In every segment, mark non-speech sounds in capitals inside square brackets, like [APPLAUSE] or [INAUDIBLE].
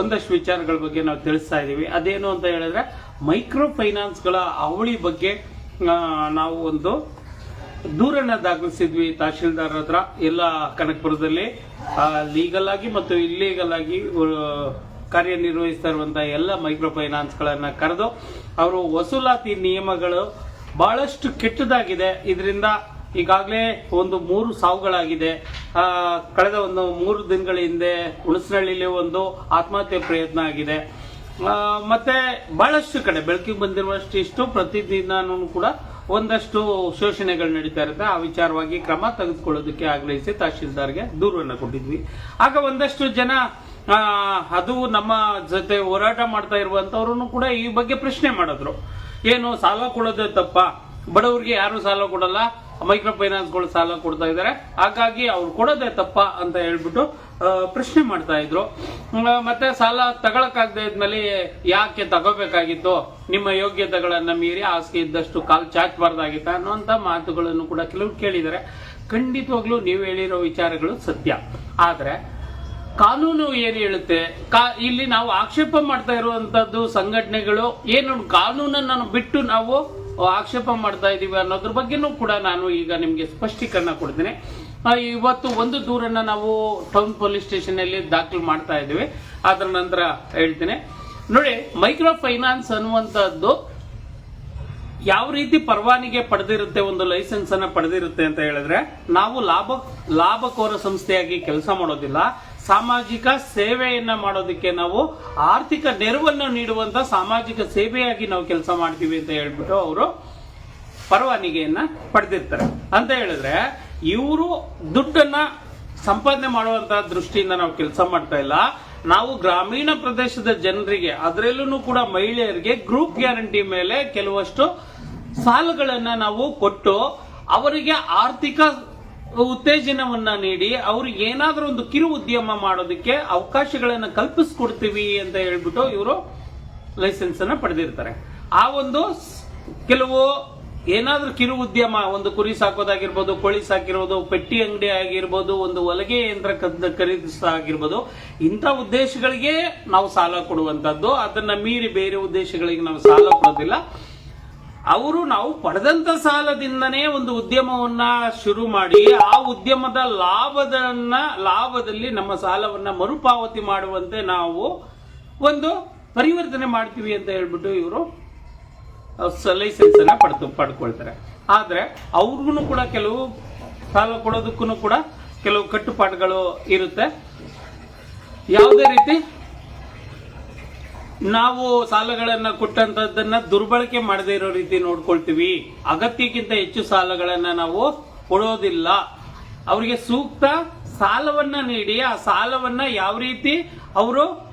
ಒಂದಷ್ಟು ವಿಚಾರಗಳ ಬಗ್ಗೆ ನಾವು ತಿಳಿಸ್ತಾ ಇದ್ದೀವಿ. ಅದೇನು ಅಂತ ಹೇಳಿದ್ರೆ ಮೈಕ್ರೋ ಫೈನಾನ್ಸ್ಗಳ ಅವಳಿ ಬಗ್ಗೆ ನಾವು ಒಂದು ದೂರನ್ನ ದಾಖಲಿಸಿದ್ವಿ ತಹಶೀಲ್ದಾರ್ ಹತ್ರ, ಎಲ್ಲ ಕನಕಪುರದಲ್ಲಿ. ಲೀಗಲ್ ಆಗಿ ಮತ್ತು ಇಲ್ಲೀಗಲ್ ಆಗಿ ಕಾರ್ಯನಿರ್ವಹಿಸ್ತಾ ಇರುವಂತಹ ಎಲ್ಲ ಮೈಕ್ರೋ ಫೈನಾನ್ಸ್ಗಳನ್ನ ಕರೆದು, ಅವರು ವಸೂಲಾತಿ ನಿಯಮಗಳು ಬಹಳಷ್ಟು ಕೆಟ್ಟದಾಗಿದೆ. ಇದರಿಂದ ಈಗಾಗಲೇ ಒಂದು ಮೂರು ಸಾವುಗಳಾಗಿದೆ. ಕಳೆದ ಒಂದು ಮೂರು ದಿನಗಳ ಹಿಂದೆ ಹುಣಸನಹಳ್ಳಿಲಿ ಒಂದು ಆತ್ಮಹತ್ಯೆ ಪ್ರಯತ್ನ ಆಗಿದೆ. ಮತ್ತೆ ಬಹಳಷ್ಟು ಕಡೆ ಬೆಳಕಿಗೆ ಬಂದಿರುವಷ್ಟು ಇಷ್ಟು ಕೂಡ ಒಂದಷ್ಟು ಶೋಷಣೆಗಳು ನಡೀತಾ ಇರುತ್ತೆ. ಆ ವಿಚಾರವಾಗಿ ಕ್ರಮ ತೆಗೆದುಕೊಳ್ಳೋದಕ್ಕೆ ಆಗ್ರಹಿಸಿ ತಹಶೀಲ್ದಾರ್ಗೆ ದೂರನ್ನು ಕೊಟ್ಟಿದ್ವಿ. ಆಗ ಒಂದಷ್ಟು ಜನ ಅದು ನಮ್ಮ ಜೊತೆ ಹೋರಾಟ ಮಾಡ್ತಾ ಇರುವಂತವ್ರು ಕೂಡ ಈ ಬಗ್ಗೆ ಪ್ರಶ್ನೆ ಮಾಡಿದ್ರು. ಏನು ಸಾಲ ಕೊಡೋದೇ ತಪ್ಪ? ಬಡವರಿಗೆ ಯಾರು ಸಾಲ ಕೊಡಲ್ಲ? ಮೈಕ್ರೋ ಫೈನಾನ್ಸ್ಗಳು ಸಾಲ ಕೊಡ್ತಾ ಇದ್ದಾರೆ. ಹಾಗಾಗಿ ಅವ್ರು ಕೊಡೋದೇ ತಪ್ಪ ಅಂತ ಹೇಳ್ಬಿಟ್ಟು ಪ್ರಶ್ನೆ ಮಾಡ್ತಾ ಇದ್ರು. ಮತ್ತೆ ಸಾಲ ತಗೊಳಕ್ಕಾಗದೆ ಇದ್ಮೇಲೆ ಯಾಕೆ ತಗೋಬೇಕಾಗಿತ್ತು? ನಿಮ್ಮ ಯೋಗ್ಯತೆಗಳನ್ನ ಮೀರಿ ಹಾಸಿಗೆ ಇದ್ದಷ್ಟು ಕಾಲ್ ಚಾಚಬಾರ್ದಾಗಿತ್ತ ಅನ್ನುವಂತ ಮಾತುಗಳನ್ನು ಕೂಡ ಕೆಲವರು ಕೇಳಿದ್ದಾರೆ. ಖಂಡಿತವಾಗ್ಲೂ ನೀವು ಹೇಳಿರೋ ವಿಚಾರಗಳು ಸತ್ಯ. ಆದ್ರೆ, ಕಾನೂನು ಏನು ಹೇಳುತ್ತೆ? ಇಲ್ಲಿ ನಾವು ಆಕ್ಷೇಪ ಮಾಡ್ತಾ ಇರುವಂತದ್ದು ಸಂಘಟನೆಗಳು, ಏನು ಕಾನೂನನ್ನು ಬಿಟ್ಟು ನಾವು ಆಕ್ಷೇಪ ಮಾಡ್ತಾ ಇದ್ದೀವಿ ಅನ್ನೋದ್ರ ಬಗ್ಗೆನೂ ಕೂಡ ನಾನು ಈಗ ನಿಮ್ಗೆ ಸ್ಪಷ್ಟೀಕರಣ ಕೊಡ್ತೀನಿ. ಇವತ್ತು ಒಂದು ದೂರನ್ನ ನಾವು ಟೌನ್ ಪೊಲೀಸ್ ಸ್ಟೇಷನ್ ಅಲ್ಲಿ ದಾಖಲು ಮಾಡ್ತಾ ಇದ್ದೀವಿ. ಅದರ ನಂತರ ಹೇಳ್ತೀನಿ. ನೋಡಿ ಮೈಕ್ರೋ ಫೈನಾನ್ಸ್ ಅನ್ನುವಂಥದ್ದು ಯಾವ ರೀತಿ ಪರವಾನಿಗೆ ಪಡೆದಿರುತ್ತೆ, ಒಂದು ಲೈಸೆನ್ಸ್ ಅನ್ನ ಪಡೆದಿರುತ್ತೆ ಅಂತ ಹೇಳಿದ್ರೆ, ನಾವು ಲಾಭ, ಲಾಭಕೋರ ಸಂಸ್ಥೆಯಾಗಿ ಕೆಲಸ ಮಾಡೋದಿಲ್ಲ. ಸಾಮಾಜಿಕ ಸೇವೆಯನ್ನ ಮಾಡೋದಕ್ಕೆ ನಾವು ಆರ್ಥಿಕ ನೆರವನ್ನು ನೀಡುವಂತ ಸಾಮಾಜಿಕ ಸೇವೆಯಾಗಿ ನಾವು ಕೆಲಸ ಮಾಡ್ತೀವಿ ಅಂತ ಹೇಳ್ಬಿಟ್ಟು ಅವರು ಪರವಾನಿಗೆಯನ್ನ ಪಡೆದಿರ್ತಾರೆ. ಅಂತ ಹೇಳಿದ್ರೆ ಇವರು ದುಡ್ಡನ್ನ ಸಂಪಾದನೆ ಮಾಡುವಂತಹ ದೃಷ್ಟಿಯಿಂದ ನಾವು ಕೆಲಸ ಮಾಡ್ತಾ ಇಲ್ಲ. ನಾವು ಗ್ರಾಮೀಣ ಪ್ರದೇಶದ ಜನರಿಗೆ ಅದರಲ್ಲೂ ಕೂಡ ಮಹಿಳೆಯರಿಗೆ ಗ್ರೂಪ್ ಗ್ಯಾರಂಟಿ ಮೇಲೆ ಕೆಲವಷ್ಟು ಸಾಲಗಳನ್ನ ನಾವು ಕೊಟ್ಟು ಅವರಿಗೆ ಆರ್ಥಿಕ ಉತ್ತೇಜನವನ್ನ ನೀಡಿ ಅವ್ರಿಗೆ ಏನಾದ್ರೂ ಒಂದು ಕಿರು ಉದ್ಯಮ ಮಾಡೋದಕ್ಕೆ ಅವಕಾಶಗಳನ್ನ ಕಲ್ಪಿಸ್ಕೊಡ್ತೀವಿ ಅಂತ ಹೇಳ್ಬಿಟ್ಟು ಇವರು ಲೈಸೆನ್ಸ್ ಅನ್ನ ಪಡೆದಿರ್ತಾರೆ. ಆ ಒಂದು ಕೆಲವು ಏನಾದ್ರೂ ಕಿರು ಉದ್ಯಮ, ಒಂದು ಕುರಿ ಸಾಕೋದಾಗಿರ್ಬೋದು, ಕೋಳಿ ಸಾಕಿರೋದು, ಪೆಟ್ಟಿ ಅಂಗಡಿ ಆಗಿರ್ಬೋದು, ಒಂದು ಹೊಲಿಗೆ ಯಂತ್ರ ಖರೀದಿಸಾಗಿರ್ಬೋದು ಇಂಥ ಉದ್ದೇಶಗಳಿಗೆ ನಾವು ಸಾಲ ಕೊಡುವಂತದ್ದು ಅದನ್ನ ಮೀರಿ ಬೇರೆ ಉದ್ದೇಶಗಳಿಗೆ ನಾವು ಸಾಲ ಕೊಡೋದಿಲ್ಲ. ಅವರು ನಾವು ಪಡೆದಂತ ಸಾಲದಿಂದನೇ ಒಂದು ಉದ್ಯಮವನ್ನ ಶುರು ಮಾಡಿ, ಆ ಉದ್ಯಮದ ಲಾಭದನ್ನ, ಲಾಭದಲ್ಲಿ ನಮ್ಮ ಸಾಲವನ್ನ ಮರುಪಾವತಿ ಮಾಡುವಂತೆ ನಾವು ಒಂದು ಪರಿವರ್ತನೆ ಮಾಡ್ತೀವಿ ಅಂತ ಹೇಳ್ಬಿಟ್ಟು ಇವರು ಲೈಸೆನ್ಸ್ ಅನ್ನ ಪಡೆದು, ಪಡ್ಕೊಳ್ತಾರೆ. ಆದ್ರೆ ಅವ್ರಿಗೂ ಕೂಡ ಕೆಲವು ಸಾಲ ಕೊಡೋದಕ್ಕೂ ಕೂಡ ಕೆಲವು ಕಟ್ಟುಪಾಡುಗಳು ಇರುತ್ತೆ. ಯಾವುದೇ ರೀತಿ ನಾವು ಸಾಲಗಳನ್ನ ಕೊಟ್ಟಂತದ್ದನ್ನ ದುರ್ಬಳಕೆ ಮಾಡದೇ ಇರೋ ರೀತಿ ನೋಡ್ಕೊಳ್ತೀವಿ. ಅಗತ್ಯಕ್ಕಿಂತ ಹೆಚ್ಚು ಸಾಲಗಳನ್ನ ನಾವು ಕೊಡೋದಿಲ್ಲ. ಅವರಿಗೆ ಸೂಕ್ತ ಸಾಲವನ್ನ ನೀಡಿ, ಆ ಸಾಲವನ್ನ ಯಾವ ರೀತಿ ಅವರು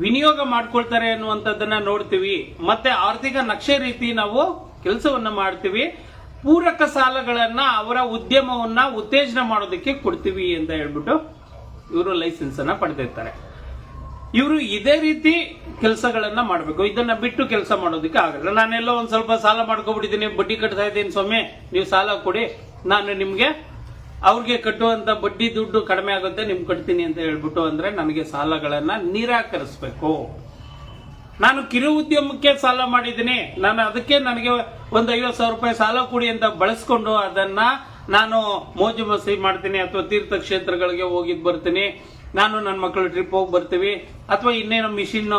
ವಿನಿಯೋಗ ಮಾಡ್ಕೊಳ್ತಾರೆ ಅನ್ನುವಂಥದ್ದನ್ನ ನೋಡ್ತೀವಿ. ಮತ್ತೆ ಆರ್ಥಿಕ ನಕ್ಷೆ ರೀತಿ ನಾವು ಕೆಲಸವನ್ನ ಮಾಡ್ತೀವಿ. ಪೂರಕ ಸಾಲಗಳನ್ನ ಅವರ ಉದ್ಯಮವನ್ನ ಉತ್ತೇಜನ ಮಾಡೋದಕ್ಕೆ ಕೊಡ್ತೀವಿ ಅಂತ ಹೇಳ್ಬಿಟ್ಟು ಇವರು ಲೈಸೆನ್ಸ್ ಅನ್ನ ಪಡೆದಿರ್ತಾರೆ. ಇವರು ಇದೇ ರೀತಿ ಕೆಲಸಗಳನ್ನ ಮಾಡಬೇಕು. ಇದನ್ನ ಬಿಟ್ಟು ಕೆಲಸ ಮಾಡೋದಕ್ಕೆ ಆಗಲ್ಲ. ನಾನೆಲ್ಲ ಒಂದ್ ಸ್ವಲ್ಪ ಸಾಲ ಮಾಡ್ಕೊಬಿಟ್ಟಿದ್ದೀನಿ, ಬಡ್ಡಿ ಕಟ್ತಾ ಇದ್ದೀನಿ ಸ್ವಾಮಿ, ನೀವು ಸಾಲ ಕೊಡಿ. ನಾನು ನಿಮ್ಗೆ ಅವ್ರಿಗೆ ಕಟ್ಟುವಂತ ಬಡ್ಡಿ ದುಡ್ಡು ಕಡಿಮೆ ಆಗುತ್ತೆ ನಿಮ್ ಕಟ್ತೀನಿ ಅಂತ ಹೇಳ್ಬಿಟ್ಟು ಅಂದ್ರೆ ನನಗೆ ಸಾಲಗಳನ್ನ ನಿರಾಕರಿಸಬೇಕು. ನಾನು ಕಿರು ಉದ್ಯಮಕ್ಕೆ ಸಾಲ ಮಾಡಿದ್ದೀನಿ. ನಾನು ಅದಕ್ಕೆ ನನಗೆ ಒಂದು ಐವತ್ತು ಸಾವಿರ ರೂಪಾಯಿ ಸಾಲ ಕೊಡಿ ಅಂತ ಬಳಸ್ಕೊಂಡು ಅದನ್ನ ನಾನು ಮೋಜು ಮಸ್ತಿ ಮಾಡ್ತೀನಿ ಅಥವಾ ತೀರ್ಥಕ್ಷೇತ್ರಗಳಿಗೆ ಹೋಗಿದ್ ಬರ್ತೀನಿ. ನಾನು ನನ್ನ ಮಕ್ಕಳು ಟ್ರಿಪ್ ಹೋಗಿ ಬರ್ತೀವಿ. ಅಥವಾ ಇನ್ನೇನೋ ಮಿಷಿನ್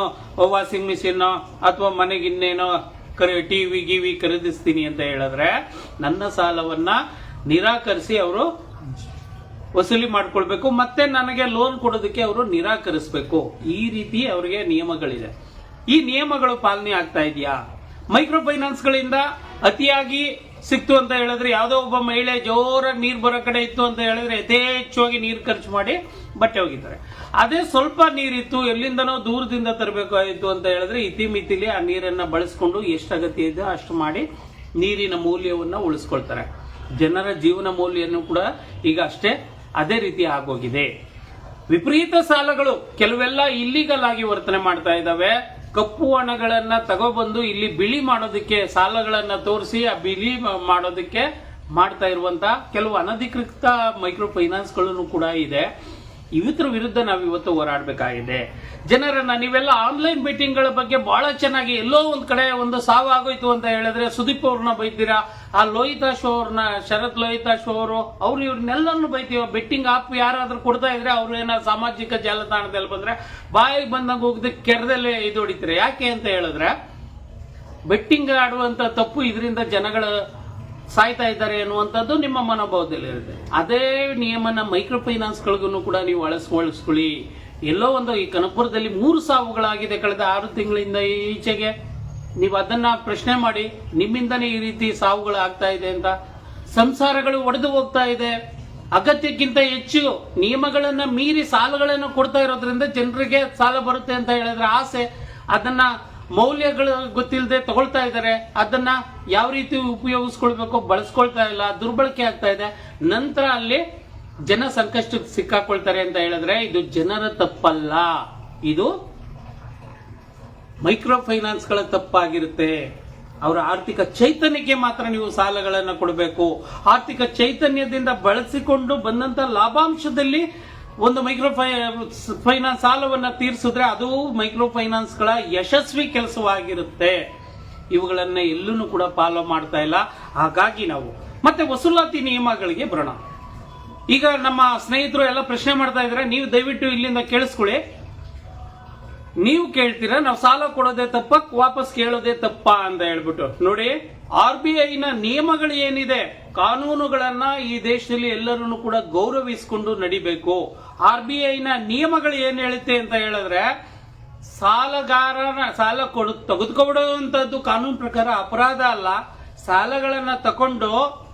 ವಾಷಿಂಗ್ ಮಿಷಿನ್ ಅಥವಾ ಮನೆಗೆ ಇನ್ನೇನೋ ಟಿವಿ ಗಿವಿ ಖರೀದಿಸ್ತೀನಿ ಅಂತ ಹೇಳಿದ್ರೆ, ನನ್ನ ಸಾಲವನ್ನ ನಿರಾಕರಿಸಿ ಅವರು ವಸೂಲಿ ಮಾಡ್ಕೊಳ್ಬೇಕು. ಮತ್ತೆ ನನಗೆ ಲೋನ್ ಕೊಡೋದಕ್ಕೆ ಅವರು ನಿರಾಕರಿಸಬೇಕು. ಈ ರೀತಿ ಅವರಿಗೆ ನಿಯಮಗಳಿದೆ. ಈ ನಿಯಮಗಳು ಪಾಲನೆ ಆಗ್ತಾ ಇದೆಯಾ? ಮೈಕ್ರೋ ಫೈನಾನ್ಸ್ಗಳಿಂದ ಅತಿಯಾಗಿ ಸಿಕ್ತು ಅಂತ ಹೇಳಿದ್ರೆ ಯಾವುದೋ ಒಬ್ಬ ಮಹಿಳೆ ಜೋರಾಗಿ ನೀರು ಬರೋ ಕಡೆ ಇತ್ತು ಅಂತ ಹೇಳಿದ್ರೆ ಯಥೇಚ್ಛವಾಗಿ ನೀರು ಖರ್ಚು ಮಾಡಿ ಬಟ್ಟೆ ಹೋಗಿದ್ದಾರೆ ಅದೇ ಸ್ವಲ್ಪ ನೀರಿತ್ತು, ಎಲ್ಲಿಂದನೋ ದೂರದಿಂದ ತರಬೇಕಾಯಿತು ಅಂತ ಹೇಳಿದ್ರೆ ಇತಿಮಿತಿಲಿ ಆ ನೀರನ್ನ ಬಳಸ್ಕೊಂಡು ಎಷ್ಟು ಅಗತ್ಯ ಇದೆ ಅಷ್ಟು ಮಾಡಿ ನೀರಿನ ಮೌಲ್ಯವನ್ನ ಉಳಿಸ್ಕೊಳ್ತಾರೆ. ಜನರ ಜೀವನ ಮೌಲ್ಯನೂ ಕೂಡ ಈಗ ಅಷ್ಟೇ ಅದೇ ರೀತಿ ಆಗೋಗಿದೆ. ವಿಪರೀತ ಸಾಲಗಳು ಕೆಲವೆಲ್ಲ ಇಲ್ಲಿಗಲ್ ಆಗಿ ವರ್ತನೆ ಮಾಡ್ತಾ ಇದ್ದಾವೆ. ಕಪ್ಪು ಹಣಗಳನ್ನ ತಗೊಬಂದು ಇಲ್ಲಿ ಬಿಳಿ ಮಾಡೋದಕ್ಕೆ ಸಾಲಗಳನ್ನ ತೋರಿಸಿ, ಆ ಬಿಳಿ ಮಾಡೋದಕ್ಕೆ ಮಾಡ್ತಾ ಇರುವಂತ ಕೆಲವು ಅನಧಿಕೃತ ಮೈಕ್ರೋ ಫೈನಾನ್ಸ್ಗಳನ್ನು ಕೂಡ ಇದೆ. ಇವತ್ರ ವಿರುದ್ಧ ನಾವು ಇವತ್ತು ಹೋರಾಡಬೇಕಾಗಿದೆ. ಜನರನ್ನ ನೀವೆಲ್ಲ ಆನ್ಲೈನ್ಗಳ ಬಗ್ಗೆ ಬಹಳ ಚೆನ್ನಾಗಿ ಎಲ್ಲೋ ಒಂದ್ ಕಡೆ ಒಂದು ಸಾವು ಆಗೋಯ್ತು ಅಂತ ಹೇಳಿದ್ರೆ ಸುದೀಪ್ ಅವ್ರನ್ನ ಬೈತೀರಾ? ಆ ಲೋಹಿತಾ ಶೋ ಅವ್ರನ್ನ, ಶರತ್ ಲೋಹಿತಾ ಶೋ ಅವರು, ಅವ್ರು ಇವ್ರನ್ನೆಲ್ಲನ್ನು ಬೈತೀವ ಬೆಟ್ಟಿಂಗ್ ಆಪ್ ಯಾರಾದ್ರೂ ಕೊಡ್ತಾ ಇದ್ರೆ ಅವ್ರು ಏನಾದ್ರು ಸಾಮಾಜಿಕ ಜಾಲತಾಣದಲ್ಲಿ ಬಂದ್ರೆ ಬಾಯಿಗೆ ಬಂದಾಗ ಹೋಗದೆ ಕೆರೆದಲ್ಲೇ ಇದು ಹೊಡಿತಾರೆ? ಯಾಕೆ ಅಂತ ಹೇಳಿದ್ರೆ ಬೆಟ್ಟಿಂಗ್ ಆಡುವಂತ ತಪ್ಪು ಇದರಿಂದ ಜನಗಳ ಸಾಯ್ತಾ ಇದ್ದಾರೆ ಅನ್ನುವಂಥದ್ದು ನಿಮ್ಮ ಮನೋಭಾವದಲ್ಲಿ ಇರುತ್ತೆ. ಅದೇ ನಿಯಮನ ಮೈಕ್ರೋ ಫೈನಾನ್ಸ್ಗಳಿಗೂ ಕೂಡ ನೀವು ಅಳಸ್ಕೊಳಿಸ್ಕೊಳ್ಳಿ ಎಲ್ಲೋ ಒಂದು ಈ ಕನಪುರದಲ್ಲಿ ಮೂರು ಸಾವುಗಳಾಗಿದೆ ಕಳೆದ ಆರು ತಿಂಗಳಿಂದ ಈಚೆಗೆ. ನೀವು ಅದನ್ನ ಪ್ರಶ್ನೆ ಮಾಡಿ, ನಿಮ್ಮಿಂದನೇ ಈ ರೀತಿ ಸಾವುಗಳು ಆಗ್ತಾ ಇದೆ ಅಂತ. ಸಂಸಾರಗಳು ಒಡೆದು ಹೋಗ್ತಾ ಇದೆ. ಅಗತ್ಯಕ್ಕಿಂತ ಹೆಚ್ಚು ನಿಯಮಗಳನ್ನ ಮೀರಿ ಸಾಲಗಳನ್ನು ಕೊಡ್ತಾ ಇರೋದ್ರಿಂದ ಜನರಿಗೆ ಸಾಲ ಬರುತ್ತೆ ಅಂತ ಹೇಳಿದ್ರೆ ಆಸೆ. ಅದನ್ನ ಮೌಲ್ಯಗಳು ಗೊತ್ತಿಲ್ಲದೆ ತಗೊಳ್ತಾ ಇದ್ದಾರೆ. ಅದನ್ನ ಯಾವ ರೀತಿ ಉಪಯೋಗಿಸ್ಕೊಳ್ಬೇಕು ಬಳಸ್ಕೊಳ್ತಾ ಇಲ್ಲ, ದುರ್ಬಳಕೆ ಆಗ್ತಾ ಇದೆ. ನಂತರ ಅಲ್ಲಿ ಜನ ಸಂಕಷ್ಟಕ್ಕೆ ಸಿಕ್ಕಾಕೊಳ್ತಾರೆ ಅಂತ ಹೇಳಿದ್ರೆ ಇದು ಜನರ ತಪ್ಪಲ್ಲ. ಇದು ಮೈಕ್ರೋ ಫೈನಾನ್ಸ್ಗಳ ತಪ್ಪಾಗಿರುತ್ತೆ. ಅವರ ಆರ್ಥಿಕ ಚೈತನ್ಯಕ್ಕೆ ಮಾತ್ರ ನೀವು ಸಾಲಗಳನ್ನು ಕೊಡಬೇಕು. ಆರ್ಥಿಕ ಚೈತನ್ಯದಿಂದ ಬಳಸಿಕೊಂಡು ಬಂದಂತ ಲಾಭಾಂಶದಲ್ಲಿ ಒಂದು ಮೈಕ್ರೋ ಫೈನಾನ್ಸ್ ಸಾಲವನ್ನ ತೀರಿಸಿದ್ರೆ ಅದು ಮೈಕ್ರೋ ಫೈನಾನ್ಸ್ಗಳ ಯಶಸ್ವಿ ಕೆಲಸವಾಗಿರುತ್ತೆ. ಇವುಗಳನ್ನ ಎಲ್ಲೂ ಕೂಡ ಫಾಲೋ ಮಾಡ್ತಾ ಇಲ್ಲ. ಹಾಗಾಗಿ ನಾವು ಮತ್ತೆ ವಸೂಲಾತಿ ನಿಯಮಗಳಿಗೆ ಬರೋಣ. ಈಗ ನಮ್ಮ ಸ್ನೇಹಿತರು ಎಲ್ಲ ಪ್ರಶ್ನೆ ಮಾಡ್ತಾ ಇದ್ರೆ ನೀವು ದಯವಿಟ್ಟು ಇಲ್ಲಿಂದ ಕೇಳಿಸ್ಕೊಳ್ಳಿ. ನೀವು ಕೇಳ್ತೀರಾ? ನಾವು ಸಾಲ ಕೊಡೋದೇ ತಪ್ಪ, ವಾಪಸ್ ಕೇಳೋದೇ ತಪ್ಪ ಅಂತ ಹೇಳ್ಬಿಟ್ಟು. ನೋಡಿ. ಆರ್ ಬಿ ಐನ ನಿಯಮಗಳು ಏನಿದೆ ಕಾನೂನುಗಳನ್ನ ಈ ದೇಶದಲ್ಲಿ ಎಲ್ಲರನ್ನು ಕೂಡ ಗೌರವಿಸಿಕೊಂಡು ನಡಿಬೇಕು. ಆರ್ ಬಿ ಐನ ನಿಯಮಗಳು ಏನ್ ಹೇಳುತ್ತೆ ಅಂತ ಹೇಳಿದ್ರೆ, ಸಾಲಗಾರನ ಸಾಲ ಕೊಡ ತೆಗೆದುಕೊಬಿಡುವಂತದ್ದು ಕಾನೂನು ಪ್ರಕಾರ ಅಪರಾಧ ಅಲ್ಲ. ಸಾಲಗಳನ್ನ ತಕೊಂಡು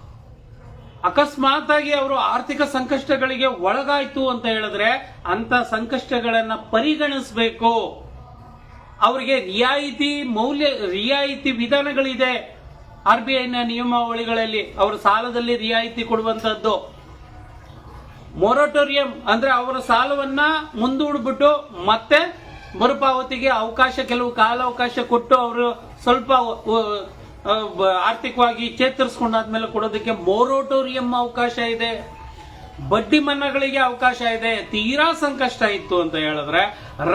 ಅಕಸ್ಮಾತ್ ಆಗಿ ಅವರು ಆರ್ಥಿಕ ಸಂಕಷ್ಟಗಳಿಗೆ ಒಳಗಾಯ್ತು ಅಂತ ಹೇಳಿದ್ರೆ ಅಂತ ಸಂಕಷ್ಟಗಳನ್ನ ಪರಿಗಣಿಸಬೇಕು. ಅವರಿಗೆ ರಿಯಾಯಿತಿ ಮೌಲ್ಯ, ರಿಯಾಯಿತಿ ವಿಧಾನಗಳಿದೆ. ಆರ್ ಬಿ ಐನ ನಿಯಮಾವಳಿಗಳಲ್ಲಿ ಅವರು ಸಾಲದಲ್ಲಿ ರಿಯಾಯಿತಿ ಕೊಡುವಂತದ್ದು ಮೊರಟೋರಿಯಂ ಅಂದ್ರೆ ಅವರ ಸಾಲವನ್ನ ಮುಂದೂಡ್ಬಿಟ್ಟು ಮತ್ತೆ ಮರುಪಾವತಿಗೆ ಅವಕಾಶ, ಕೆಲವು ಕಾಲಾವಕಾಶ ಕೊಟ್ಟು ಅವರು ಸ್ವಲ್ಪ ಆರ್ಥಿಕವಾಗಿ ಚೇತರಿಸ್ಕೊಂಡಾದ್ಮೇಲೆ ಕೊಡೋದಕ್ಕೆ ಮೊರಟೋರಿಯಂ ಅವಕಾಶ ಇದೆ. ಬಡ್ಡಿ ಮನ್ನಾಗಳಿಗೆ ಅವಕಾಶ ಇದೆ. ತೀರಾ ಸಂಕಷ್ಟ ಇತ್ತು ಅಂತ ಹೇಳಿದ್ರೆ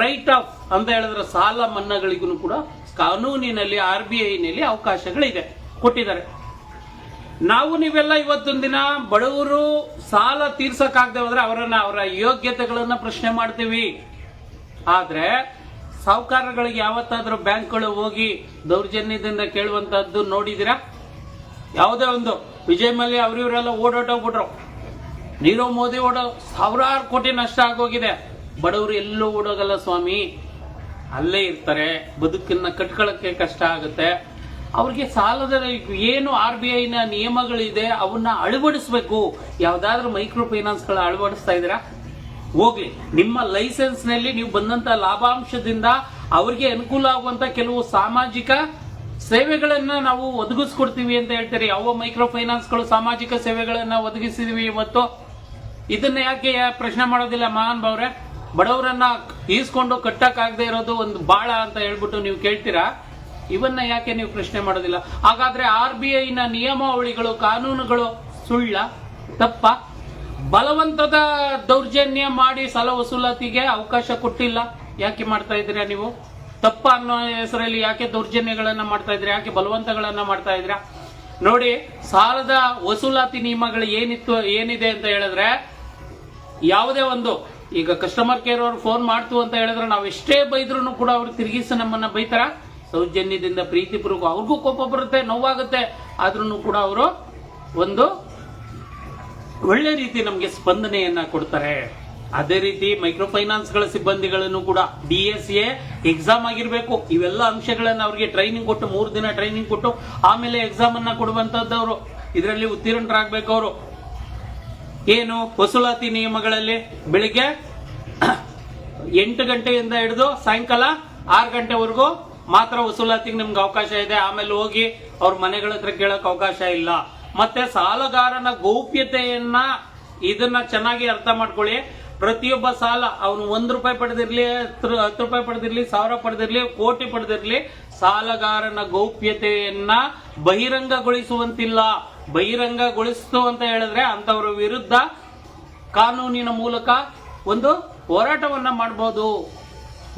ರೈಟ್ ಆಫ್ ಅಂತ ಹೇಳಿದ್ರೆ ಸಾಲ ಮನ್ನಾಗಳಿಗೂ ಕೂಡ ಕಾನೂನಿನಲ್ಲಿ ಆರ್ ಬಿ ಐನಲ್ಲಿ ಅವಕಾಶಗಳಿದೆ. ಕೊಟ್ಟಿದ್ದಾರೆ. ನಾವು ನೀವೆಲ್ಲ ಇವತ್ತೊಂದು ದಿನ ಬಡವರು ಸಾಲ ತೀರ್ಸಕ್ಕಾಗದೆ ಹೋದ್ರೆ ಅವರನ್ನ ಅವರ ಯೋಗ್ಯತೆಗಳನ್ನ ಪ್ರಶ್ನೆ ಮಾಡ್ತೀವಿ. ಆದ್ರೆ ಸಾಹುಕಾರಗಳಿಗೆ ಯಾವತ್ತಾದ್ರೂ ಬ್ಯಾಂಕ್ಗಳು ಹೋಗಿ ದೌರ್ಜನ್ಯದಿಂದ ಕೇಳುವಂತದ್ದು ನೋಡಿದಿರಾ ಯಾವುದೇ ಒಂದು. ವಿಜಯ್ ಮಲ್ಯ ಅವರಿವರೆಲ್ಲ ಓಡೋಟೋಗ್ಬಿಟ್ರು ನೀರವ್ ಮೋದಿ ಓಡೋ ಸಾವಿರಾರು ಕೋಟಿ ನಷ್ಟ ಆಗೋಗಿದೆ. ಬಡವರು ಎಲ್ಲೂ ಓಡೋಗಲ್ಲ ಸ್ವಾಮಿ. ಅಲ್ಲೇ ಇರ್ತಾರೆ. ಬದುಕನ್ನ ಕಟ್ಕೊಳಕ್ಕೆ ಕಷ್ಟ ಆಗುತ್ತೆ. ಅವ್ರಿಗೆ ಸಾಲದ ಏನು ಆರ್ ಬಿ ಐನ ನಿಯಮಗಳಿದೆ, ಅವನ್ನ ಅಳವಡಿಸ್ಬೇಕು. ಯಾವ್ದಾದ್ರು ಮೈಕ್ರೋ ಫೈನಾನ್ಸ್ಗಳ ಅಳವಡಿಸ್ತಾ ಇದ್ದೀರಾ? ಹೋಗ್ಲಿ. ನಿಮ್ಮ ಲೈಸೆನ್ಸ್ನಲ್ಲಿ ನೀವು ಬಂದಂತ ಲಾಭಾಂಶದಿಂದ ಅವ್ರಿಗೆ ಅನುಕೂಲ ಆಗುವಂತ ಕೆಲವು ಸಾಮಾಜಿಕ ಸೇವೆಗಳನ್ನ ನಾವು ಒದಗಿಸ್ಕೊಡ್ತೀವಿ ಅಂತ ಹೇಳ್ತಾರೆ. ಯಾವ ಮೈಕ್ರೋ ಫೈನಾನ್ಸ್ಗಳು ಸಾಮಾಜಿಕ ಸೇವೆಗಳನ್ನ ಒದಗಿಸಿದೀವಿ ಇವತ್ತು? ಇದನ್ನ ಯಾಕೆ ಪ್ರಶ್ನೆ ಮಾಡೋದಿಲ್ಲ ಮಹಾನ್ ಭಾವ್ರೆ? ಬಡವರನ್ನ ಈಸ್ಕೊಂಡು ಕಟ್ಟಕ್ಕಾಗದೆ ಇರೋದು ಒಂದು ಬಾಳ ಅಂತ ಹೇಳ್ಬಿಟ್ಟು ನೀವು ಕೇಳ್ತೀರಾ? ಇವನ್ನ ಯಾಕೆ ನೀವು ಪ್ರಶ್ನೆ ಮಾಡೋದಿಲ್ಲ? ಹಾಗಾದ್ರೆ ಆರ್ ಬಿ ಐನ ನಿಯಮಾವಳಿಗಳು, ಕಾನೂನುಗಳು ಸುಳ್ಳ, ತಪ್ಪ? ಬಲವಂತದ ದೌರ್ಜನ್ಯ ಮಾಡಿ ಸಾಲ ವಸೂಲಾತಿಗೆ ಅವಕಾಶ ಕೊಟ್ಟಿಲ್ಲ. ಯಾಕೆ ಮಾಡ್ತಾ ಇದ್ದೀರಾ ನೀವು? ತಪ್ಪ ಅನ್ನೋ ಹೆಸರಲ್ಲಿ ಯಾಕೆ ದೌರ್ಜನ್ಯಗಳನ್ನ ಮಾಡ್ತಾ ಇದ್ದೀರಾ? ಯಾಕೆ ಬಲವಂತಗಳನ್ನ ಮಾಡ್ತಾ ಇದ್ರ ನೋಡಿ, ಸಾಲದ ವಸೂಲಾತಿ ನಿಯಮಗಳು ಏನಿತ್ತು, ಏನಿದೆ ಅಂತ ಹೇಳಿದ್ರೆ, ಯಾವುದೇ ಒಂದು, ಈಗ ಕಸ್ಟಮರ್ ಕೇರ್ ಅವ್ರು ಫೋನ್ ಮಾಡ್ತು ಅಂತ ಹೇಳಿದ್ರೆ ನಾವು ಎಷ್ಟೇ ಬೈದ್ರು ಕೂಡ ಅವ್ರು ತಿರುಗಿಸಿ ನಮ್ಮನ್ನ ಬೈತಾರ. ಸೌಜನ್ಯದಿಂದ ಪ್ರೀತಿಪೂರ್ವಕ ಅವ್ರಿಗೂ ಕೋಪ ಬರುತ್ತೆ, ನೋವಾಗುತ್ತೆ ಆದ್ರೂ ಕೂಡ ಅವರು ಒಂದು ಒಳ್ಳೆ ರೀತಿ ನಮಗೆ ಸ್ಪಂದನೆಯನ್ನ ಕೊಡ್ತಾರೆ. ಅದೇ ರೀತಿ ಮೈಕ್ರೋ ಫೈನಾನ್ಸ್ಗಳ ಸಿಬ್ಬಂದಿಗಳನ್ನು ಕೂಡ ಡಿ ಎಸ್ ಎ ಎಕ್ಸಾಮ್ ಆಗಿರ್ಬೇಕು, ಇವೆಲ್ಲ ಅಂಶಗಳನ್ನ ಅವರಿಗೆ ಟ್ರೈನಿಂಗ್ ಕೊಟ್ಟು, ಮೂರು ದಿನ ಟ್ರೈನಿಂಗ್ ಕೊಟ್ಟು, ಆಮೇಲೆ ಎಕ್ಸಾಮ್ ಅನ್ನ ಕೊಡುವಂತದ್ದವರು ಇದರಲ್ಲಿ ಉತ್ತೀರ್ಣರಾಗಬೇಕು ಅವರು. ಏನು? ವಸೂಲಾತಿ ನಿಯಮಗಳಲ್ಲಿ ಬೆಳಿಗ್ಗೆ [COUGHS] ಎಂಟು ಗಂಟೆಯಿಂದ ಹಿಡಿದು ಸಾಯಂಕಾಲ ಆರು ಗಂಟೆವರೆಗೂ ಮಾತ್ರ ವಸೂಲಾತಿಗೆ ನಿಮ್ಗೆ ಅವಕಾಶ ಇದೆ. ಆಮೇಲೆ ಹೋಗಿ ಅವ್ರ ಮನೆಗಳ ಹತ್ರ ಕೇಳಕ್ ಅವಕಾಶ ಇಲ್ಲ. ಮತ್ತೆ ಸಾಲಗಾರನ ಗೌಪ್ಯತೆಯನ್ನ ಇದನ್ನ ಚೆನ್ನಾಗಿ ಅರ್ಥ ಮಾಡ್ಕೊಳ್ಳಿ. ಪ್ರತಿಯೊಬ್ಬ ಸಾಲ ಅವನು ಒಂದ್ ರೂಪಾಯಿ ಪಡೆದಿರ್ಲಿ, ಹತ್ತು ರೂಪಾಯಿ ಪಡೆದಿರ್ಲಿ, ಸಾವಿರ ಪಡೆದಿರ್ಲಿ, ಕೋಟಿ ಪಡೆದಿರ್ಲಿ, ಸಾಲಗಾರನ ಗೌಪ್ಯತೆಯನ್ನ ಬಹಿರಂಗಗೊಳಿಸುವಂತಿಲ್ಲ. ಬಹಿರಂಗಗೊಳಿಸ್ತು ಅಂತ ಹೇಳಿದ್ರೆ ಅಂತವರ ವಿರುದ್ಧ ಕಾನೂನಿನ ಮೂಲಕ ಒಂದು ಹೋರಾಟವನ್ನ ಮಾಡಬಹುದು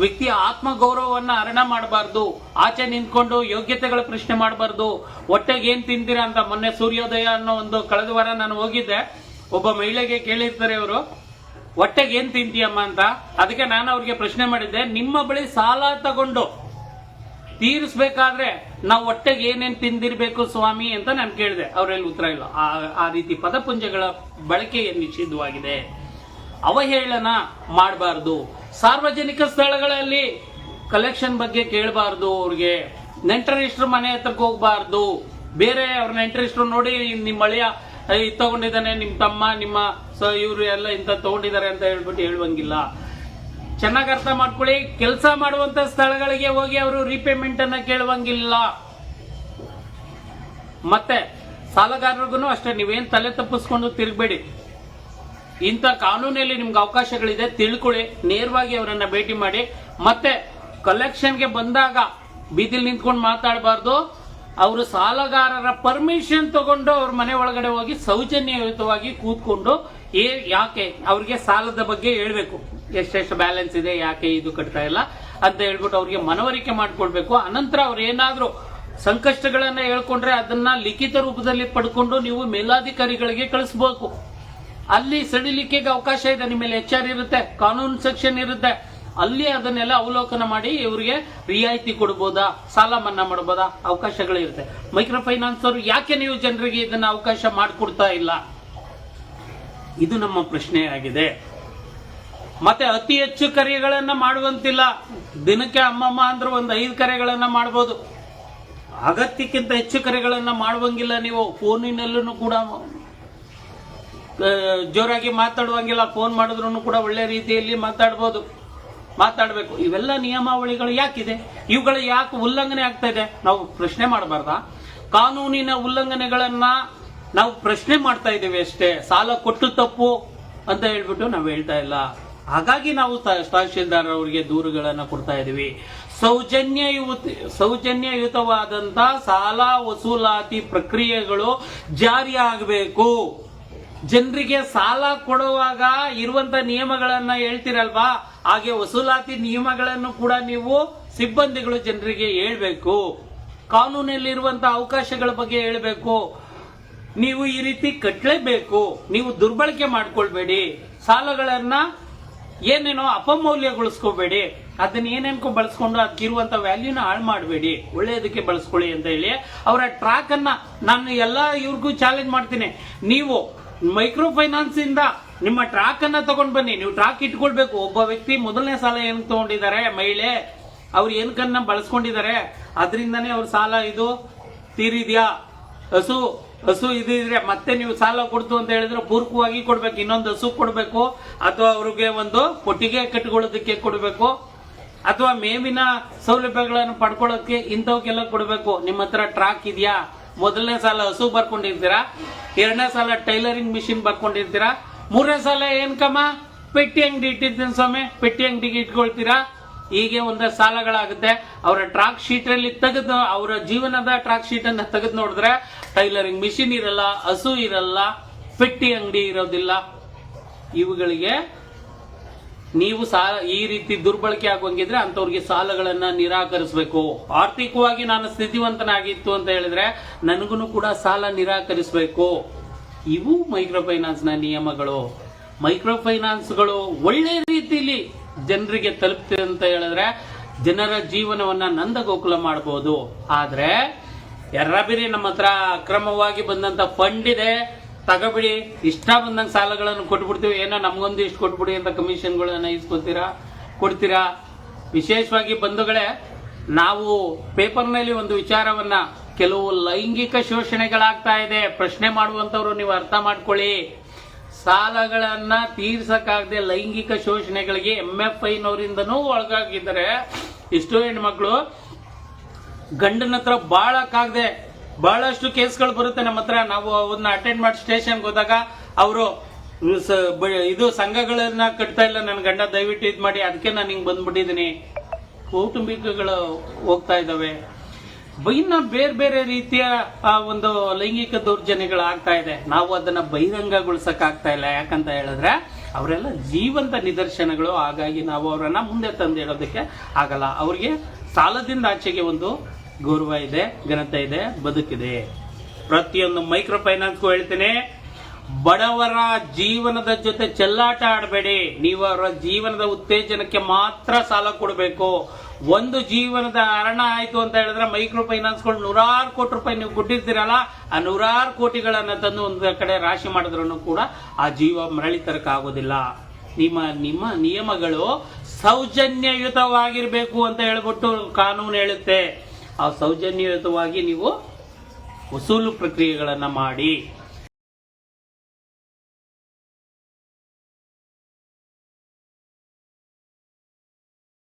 ವ್ಯಕ್ತಿಯ ಆತ್ಮಗೌರವವನ್ನು ಹರಣ ಮಾಡಬಾರ್ದು. ಆಚೆ ನಿಂತ್ಕೊಂಡು ಯೋಗ್ಯತೆಗಳ ಪ್ರಶ್ನೆ ಮಾಡಬಾರ್ದು. ಹೊಟ್ಟೆಗೆ ಏನ್ ತಿಂತೀರಾ ಅಂತ ಮೊನ್ನೆ ಸೂರ್ಯೋದಯ ಅನ್ನೋ ಒಂದು ಕಳೆದ ವಾರ ನಾನು ಹೋಗಿದ್ದೆ. ಒಬ್ಬ ಮಹಿಳೆಗೆ ಕೇಳಿರ್ತಾರೆ ಅವರು ಹೊಟ್ಟೆಗೆ ಏನ್ ತಿಂತೀಯಮ್ಮ ಅಂತ? ಅದಕ್ಕೆ ನಾನು ಅವ್ರಿಗೆ ಪ್ರಶ್ನೆ ಮಾಡಿದ್ದೆ, ನಿಮ್ಮ ಬಳಿ ಸಾಲ ತಗೊಂಡು ತೀರಿಸ್ಬೇಕಾದ್ರೆ ನಾವು ಹೊಟ್ಟೆಗೆ ಏನೇನ್ ತಿಂದಿರ್ಬೇಕು ಸ್ವಾಮಿ ಅಂತ ನಾನು ಕೇಳಿದೆ. ಅವರಲ್ಲಿ ಉತ್ತರ ಇಲ್ಲ. ಆ- ಆ ರೀತಿ ಪದಪುಂಜಗಳ ಬಳಕೆ ನಿಷಿದ್ಧವಾಗಿದೆ? ಅವಹೇಳನ ಮಾಡಬಾರ್ದು. ಸಾರ್ವಜನಿಕ ಸ್ಥಳಗಳಲ್ಲಿ ಕಲೆಕ್ಷನ್ ಬಗ್ಗೆ ಕೇಳಬಾರ್ದು ಅವ್ರಿಗೆ. ನೆಂಟರಿಷ್ಟ್ರ ಮನೆ ಹತ್ರಕ್ಕೆ ಹೋಗ್ಬಾರ್ದು. ಬೇರೆ ಅವ್ರ ನೆಂಟರಿಷ್ಟ್ರು ನೋಡಿ ನಿಮ್ಮ ಅಳಿಯ ತಗೊಂಡಿದ್ದಾನೆ ನಿಮ್ಮ ತಮ್ಮ, ನಿಮ್ಮ ಸ, ಇವರು ಎಲ್ಲ ಇಂಥ ತಗೊಂಡಿದ್ದಾರೆ ಅಂತ ಹೇಳ್ಬಿಟ್ಟು ಹೇಳುವಂಗಿಲ್ಲ. ಚೆನ್ನಾಗಿ ಅರ್ಥ ಮಾಡ್ಕೊಳ್ಳಿ. ಕೆಲಸ ಮಾಡುವಂತ ಸ್ಥಳಗಳಿಗೆ ಹೋಗಿ ಅವರು ರೀಪೇಮೆಂಟ್ ಅನ್ನ ಕೇಳುವಂಗಿಲ್ಲ. ಮತ್ತೆ, ಸಾಲಗಾರರಿಗೂ ಅಷ್ಟೇ, ನೀವೇನು ತಲೆ ತಪ್ಪಿಸ್ಕೊಂಡು ತಿರುಗಬೇಡಿ. ಇಂಥ ಕಾನೂನಲ್ಲಿ ನಿಮ್ಗೆ ಅವಕಾಶಗಳಿದೆ, ತಿಳ್ಕೊಳ್ಳಿ. ನೇರವಾಗಿ ಅವರನ್ನ ಭೇಟಿ ಮಾಡಿ. ಮತ್ತೆ ಕಲೆಕ್ಷನ್ಗೆ ಬಂದಾಗ ಬೀದಿಲಿ ನಿಂತ್ಕೊಂಡು ಮಾತಾಡಬಾರ್ದು. ಅವರು ಸಾಲಗಾರರ ಪರ್ಮಿಷನ್ ತಗೊಂಡು ಅವ್ರ ಮನೆ ಒಳಗಡೆ ಹೋಗಿ ಸೌಜನ್ಯಯುತವಾಗಿ ಕೂತ್ಕೊಂಡು ಏ, ಯಾಕೆ ಅವ್ರಿಗೆ ಸಾಲದ ಬಗ್ಗೆ ಹೇಳ್ಬೇಕು. ಎಷ್ಟೆಷ್ಟು ಬ್ಯಾಲೆನ್ಸ್ ಇದೆ, ಯಾಕೆ ಇದು ಕಟ್ತಾ ಇಲ್ಲ ಅಂತ ಹೇಳ್ಬಿಟ್ಟು ಅವ್ರಿಗೆ ಮನವರಿಕೆ ಮಾಡಿಕೊಡ್ಬೇಕು ಅನಂತರ ಅವ್ರು ಏನಾದ್ರೂ ಸಂಕಷ್ಟಗಳನ್ನ ಹೇಳ್ಕೊಂಡ್ರೆ ಅದನ್ನ ಲಿಖಿತ ರೂಪದಲ್ಲಿ ಪಡ್ಕೊಂಡು ನೀವು ಮೇಲಾಧಿಕಾರಿಗಳಿಗೆ ಕಳಿಸ್ಬೇಕು. ಅಲ್ಲಿ ಸಡಿಲಿಕೆಗೆ ಅವಕಾಶ ಇದೆ, ನಿಮ್ಮ ಮೇಲೆ ಎಚ್ ಆರ್ ಇರುತ್ತೆ, ಕಾನೂನು ಸೆಕ್ಷನ್ ಇರುತ್ತೆ, ಅಲ್ಲಿ ಅದನ್ನೆಲ್ಲ ಅವಲೋಕನ ಮಾಡಿ ಇವರಿಗೆ ರಿಯಾಯಿತಿ ಕೊಡ್ಬೋದಾ, ಸಾಲ ಮನ್ನಾ ಮಾಡಬಹುದಾ ಅವಕಾಶಗಳಿರುತ್ತೆ. ಮೈಕ್ರೋ ಫೈನಾನ್ಸ್ ಅವರು ಯಾಕೆ ನೀವು ಜನರಿಗೆ ಇದನ್ನ ಅವಕಾಶ ಮಾಡಿಕೊಡ್ತಾ ಇಲ್ಲ? ಇದು ನಮ್ಮ ಪ್ರಶ್ನೆ ಆಗಿದೆ. ಮತ್ತೆ ಅತಿ ಹೆಚ್ಚು ಕರೆಗಳನ್ನ ಮಾಡುವಂತಿಲ್ಲ. ದಿನಕ್ಕೆ ಅಮ್ಮಮ್ಮ ಅಂದ್ರೆ ಒಂದು ಐದು ಕರೆಗಳನ್ನ ಮಾಡಬಹುದು ಅಗತ್ಯಕ್ಕಿಂತ ಹೆಚ್ಚು ಕರೆಗಳನ್ನ ಮಾಡುವಂಗಿಲ್ಲ ನೀವು ಫೋನಿನಲ್ಲೂ ಕೂಡ ಜೋರಾಗಿ ಮಾತಾಡುವಂಗಿಲ್ಲ ಫೋನ್ ಮಾಡಿದ್ರು ಕೂಡ ಒಳ್ಳೆ ರೀತಿಯಲ್ಲಿ ಮಾತಾಡ್ಬೋದು. ಮಾತಾಡಬೇಕು. ಇವೆಲ್ಲ ನಿಯಮಾವಳಿಗಳು ಯಾಕಿದೆ? ಇವುಗಳು ಯಾಕೆ ಉಲ್ಲಂಘನೆ ಆಗ್ತಾ ಇದೆ? ನಾವು ಪ್ರಶ್ನೆ ಮಾಡಬಾರ್ದ? ಕಾನೂನಿನ ಉಲ್ಲಂಘನೆಗಳನ್ನ ನಾವು ಪ್ರಶ್ನೆ ಮಾಡ್ತಾ ಇದ್ದೇವೆ ಅಷ್ಟೇ. ಸಾಲ ಕೊಟ್ಟು ತಪ್ಪು ಅಂತ ಹೇಳ್ಬಿಟ್ಟು ನಾವು ಹೇಳ್ತಾ ಇಲ್ಲ. ಹಾಗಾಗಿ ನಾವು ತಹಶೀಲ್ದಾರ್ ಅವರಿಗೆ ದೂರುಗಳನ್ನ ಕೊಡ್ತಾ ಇದೀವಿ ಸೌಜನ್ಯಯುತ, ಸೌಜನ್ಯಯುತವಾದಂತ ಸಾಲ ವಸೂಲಾತಿ ಪ್ರಕ್ರಿಯೆಗಳು ಜಾರಿ ಆಗಬೇಕು ಜನರಿಗೆ ಸಾಲ ಕೊಡುವಾಗ ಇರುವಂತ ನಿಯಮಗಳನ್ನ ಹೇಳ್ತಿರಲ್ವಾ? ಹಾಗೆ ವಸೂಲಾತಿ ನಿಯಮಗಳನ್ನು ಕೂಡ ನೀವು ಸಿಬ್ಬಂದಿಗಳು ಜನರಿಗೆ ಹೇಳ್ಬೇಕು. ಕಾನೂನಲ್ಲಿರುವಂತ ಅವಕಾಶಗಳ ಬಗ್ಗೆ ಹೇಳ್ಬೇಕು. ನೀವು ಈ ರೀತಿ ಕಟ್ಟಲೇಬೇಕು ನೀವು ದುರ್ಬಳಕೆ ಮಾಡ್ಕೊಳ್ಬೇಡಿ. ಸಾಲಗಳನ್ನ ಏನೇನೋ ಅಪಮೌಲ್ಯಗೊಳಿಸ್ಕೋಬೇಡಿ. ಅದನ್ನ ಏನೇನ್ಕೋ ಬಳಸ್ಕೊಂಡು ಅದಕ್ಕಿರುವಂತ ವ್ಯಾಲ್ಯೂನ ಹಾಳು ಮಾಡಬೇಡಿ. ಒಳ್ಳೆಯದಕ್ಕೆ ಬಳಸ್ಕೊಳ್ಳಿ ಅಂತ ಹೇಳಿ. ಅವರ ಟ್ರ್ಯಾಕ್ ಅನ್ನ ನಾನು ಎಲ್ಲ ಇವ್ರಿಗೂ ಚಾಲೆಂಜ್ ಮಾಡ್ತೀನಿ. ನೀವು ಮೈಕ್ರೋ ಫೈನಾನ್ಸ್ ಇಂದ ನಿಮ್ಮ ಟ್ರಾಕ್ ಅನ್ನ ತಗೊಂಡ್ ಬನ್ನಿ. ನೀವು ಟ್ರ್ಯಾಕ್ ಇಟ್ಕೊಳ್ಬೇಕು. ಒಬ್ಬ ವ್ಯಕ್ತಿ ಮೊದಲನೇ ಸಾಲ ಏನ್ ತಗೊಂಡಿದ್ದಾರೆ? ಮಹಿಳೆ. ಅವ್ರು ಏನಕ್ಕನ್ನ ಬಳಸ್ಕೊಂಡಿದ್ದಾರೆ? ಅದರಿಂದನೇ ಅವ್ರ ಸಾಲ ಇದು ತೀರಿದ್ಯಾ? ಹಸು ಹಸು ಇದ್ರೆ ಮತ್ತೆ ನೀವು ಸಾಲ ಕೊಡ್ತು ಅಂತ ಹೇಳಿದ್ರೆ ಪೂರ್ಕವಾಗಿ ಕೊಡ್ಬೇಕು. ಇನ್ನೊಂದು ಹಸು ಕೊಡ್ಬೇಕು. ಅಥವಾ ಅವ್ರಿಗೆ ಒಂದು ಕೊಟ್ಟಿಗೆ ಕಟ್ಕೊಳ್ಳೋದಕ್ಕೆ ಕೊಡ್ಬೇಕು. ಅಥವಾ ಮೇವಿನ ಸೌಲಭ್ಯಗಳನ್ನು ಪಡ್ಕೊಳ್ಳೋಕೆ ಇಂಥವಕ್ಕೆಲ್ಲ ಕೊಡ್ಬೇಕು. ನಿಮ್ಮ ಹತ್ರ ಟ್ರಾಕ್ ಇದೆಯಾ? ಮೊದಲನೇ ಸಾಲ ಹಸು ಬರ್ಕೊಂಡಿರ್ತೀರಾ? ಎರಡನೇ ಸಾಲ ಟೈಲರಿಂಗ್ ಮಿಷಿನ್ ಬರ್ಕೊಂಡಿರ್ತೀರಾ? ಮೂರನೇ ಸಾಲ ಏನ್ ಕಮ್ಮ? ಪೆಟ್ಟಿ ಅಂಗಡಿ ಇಟ್ಟಿರ್ತೀನಿ ಸ್ವಾಮಿ. ಪೆಟ್ಟಿ ಅಂಗಡಿಗೆ ಇಟ್ಕೊಳ್ತೀರಾ? ಹೀಗೆ ಒಂದು ಸಾಲಗಳಾಗುತ್ತೆ. ಅವರ ಟ್ರಾಕ್ ಶೀಟ್ ಅಲ್ಲಿ ತೆಗೆದು, ಅವರ ಜೀವನದ ಟ್ರಾಕ್ ಶೀಟ್ ಅನ್ನ ತೆಗೆದು ನೋಡಿದ್ರೆ ಟೈಲರಿಂಗ್ ಮಿಷಿನ್ ಇರಲ್ಲ, ಹಸು ಇರಲ್ಲ, ಪೆಟ್ಟಿ ಅಂಗಡಿ ಇರೋದಿಲ್ಲ. ಇವುಗಳಿಗೆ ನೀವು ಸಾಲ ಈ ರೀತಿ ದುರ್ಬಳಕೆ ಆಗುವಂಗಿದ್ರೆ ಅಂತವ್ರಿಗೆ ಸಾಲಗಳನ್ನ ನಿರಾಕರಿಸಬೇಕು. ಆರ್ಥಿಕವಾಗಿ ನಾನು ಸ್ಥಿತಿವಂತನಾಗಿತ್ತು ಅಂತ ಹೇಳಿದ್ರೆ ನನಗೂ ಕೂಡ ಸಾಲ ನಿರಾಕರಿಸಬೇಕು. ಇವು ಮೈಕ್ರೋ ಫೈನಾನ್ಸ್ನ ನಿಯಮಗಳು. ಮೈಕ್ರೋ ಫೈನಾನ್ಸ್ಗಳು ಒಳ್ಳೆ ರೀತಿಯಲ್ಲಿ ಜನರಿಗೆ ತಲುಪ್ತಿದೆ ಅಂತ ಹೇಳಿದ್ರೆ ಜನರ ಜೀವನವನ್ನ ನಂದಗೋಕುಲ ಮಾಡಬಹುದು ಆದ್ರೆ ಎರಬಿರಿ ನಮ್ಮ ಹತ್ರ ಅಕ್ರಮವಾಗಿ ಬಂದಂತ ಫಂಡ್ ಇದೆ ತಗೋಬಿಡಿ, ಇಷ್ಟ ಬಂದಂಗೆ ಸಾಲಗಳನ್ನು ಕೊಟ್ಬಿಡ್ತೀವಿ. ಏನೋ ನಮಗೊಂದು ಇಷ್ಟು ಕೊಟ್ಬಿಡಿ ಅಂತ ಕಮಿಷನ್ಗಳನ್ನ ಇಸ್ಕೊತೀರಾ ಕೊಡ್ತೀರಾ? ವಿಶೇಷವಾಗಿ ಬಂಧುಗಳೇ, ನಾವು ಪೇಪರ್ನಲ್ಲಿ ಒಂದು ವಿಚಾರವನ್ನ, ಕೆಲವು ಲೈಂಗಿಕ ಶೋಷಣೆಗಳಾಗ್ತಾ ಇದೆ. ಪ್ರಶ್ನೆ ಮಾಡುವಂಥವ್ರು ನೀವು ಅರ್ಥ ಮಾಡ್ಕೊಳ್ಳಿ. ಸಾಲಗಳನ್ನ ತೀರ್ಸಕ್ಕಾಗದೆ ಲೈಂಗಿಕ ಶೋಷಣೆಗಳಿಗೆ ಎಂ ಎಫ್ ಐನವರಿಂದನೂ ಒಳಗಾಗಿದ್ದಾರೆ. ಎಷ್ಟೋ ಹೆಣ್ಮಕ್ಳು, ಗಂಡನ ಹತ್ರ ಬಾಳಕ್ಕಾಗದೆ ಬಹಳಷ್ಟು ಕೇಸ್ಗಳು ಬರುತ್ತೆ ನಮ್ಮ ಹತ್ರ. ನಾವು ಅವನ್ನ ಅಟೆಂಡ್ ಮಾಡಿ ಸ್ಟೇಷನ್ಗೆ ಹೋದಾಗ ಅವರು ಇದು ಸಂಘಗಳನ್ನ ಕಟ್ತಾ ಇಲ್ಲ ನನ್ನ ಗಂಡ ದಯವಿಟ್ಟು ಇದು ಮಾಡಿ ಅದಕ್ಕೆ ನಾನು ಹಿಂಗ್ ಬಂದ್ಬಿಟ್ಟಿದ್ದೀನಿ ಕೌಟುಂಬಿಕಗಳು ಹೋಗ್ತಾ ಇದ್ದಾವೆ. ಇನ್ನ ಬೇರೆ ಬೇರೆ ರೀತಿಯ ಆ, ಒಂದು ಲೈಂಗಿಕ ದೌರ್ಜನ್ಯಗಳು ಆಗ್ತಾ ಇದೆ. ನಾವು ಅದನ್ನ ಬಹಿರಂಗಗೊಳಿಸಕ್ ಆಗ್ತಾ ಇಲ್ಲ. ಯಾಕಂತ ಹೇಳಿದ್ರೆ ಅವರೆಲ್ಲ ಜೀವಂತ ನಿದರ್ಶನಗಳು. ಹಾಗಾಗಿ ನಾವು ಅವರನ್ನ ಮುಂದೆ ತಂದಿಡೋದಕ್ಕೆ ಆಗಲ್ಲ. ಅವ್ರಿಗೆ ಸಾಲದಿಂದ ಆಚೆಗೆ ಒಂದು ಗೌರವ ಇದೆ, ಘನತೆ ಇದೆ, ಬದುಕಿದೆ. ಪ್ರತಿಯೊಂದು ಮೈಕ್ರೋ ಫೈನಾನ್ಸ್ಗೂ ಹೇಳ್ತೇನೆ, ಬಡವರ ಜೀವನದ ಜೊತೆ ಚೆಲ್ಲಾಟ ಆಡಬೇಡಿ. ನೀವು ಅವರ ಜೀವನದ ಉತ್ತೇಜನಕ್ಕೆ ಮಾತ್ರ ಸಾಲ ಕೊಡಬೇಕು. ಒಂದು ಜೀವನದ ಹರಣ ಆಯ್ತು ಅಂತ ಹೇಳಿದ್ರೆ ಮೈಕ್ರೋ ಫೈನಾನ್ಸ್ಗಳು ನೂರಾರು ಕೋಟಿ ರೂಪಾಯಿ ನೀವು ಕೊಟ್ಟಿರ್ತೀರಲ್ಲ, ಆ ನೂರಾರು ಕೋಟಿಗಳನ್ನು ತಂದು ಒಂದು ಕಡೆ ರಾಶಿ ಮಾಡಿದ್ರು ಕೂಡ ಆ ಜೀವ ಮರಳಿ ತರಕಾಗೋದಿಲ್ಲ ನಿಮ್ಮ ನಿಮ್ಮ ನಿಯಮಗಳು ಸೌಜನ್ಯಯುತವಾಗಿರಬೇಕು ಅಂತ ಹೇಳ್ಬಿಟ್ಟು ಕಾನೂನು ಹೇಳುತ್ತೆ. ಆ ಸೌಜನ್ಯಯುತವಾಗಿ ನೀವು ವಸೂಲು ಪ್ರಕ್ರಿಯೆಗಳನ್ನು ಮಾಡಿ.